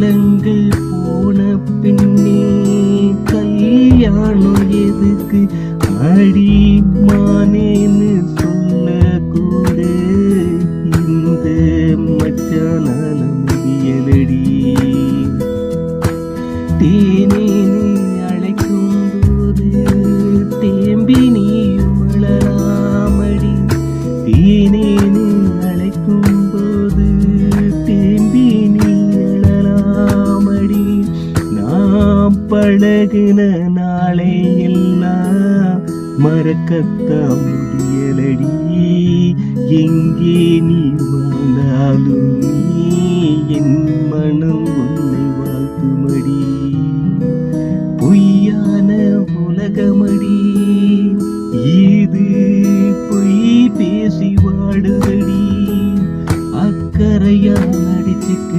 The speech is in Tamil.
காலங்கள் போன பின்னே கல்யாணம் எதுக்கு அடிமானேன்னு சொல்ல கூட இந்த மச்சானால முடியலடி தேனேன்னு பழகுன நாளை எல்லாம் மறக்கத்தான் முடியலடி. எங்கே நீ வந்தாலும் நீ என் மனம் உன்னை வாழ்த்துமடி. பொய்யான உலகமடி. இது பொய் பேசி வாடுதடி. அக்கறையால் அடிச்சுக்கு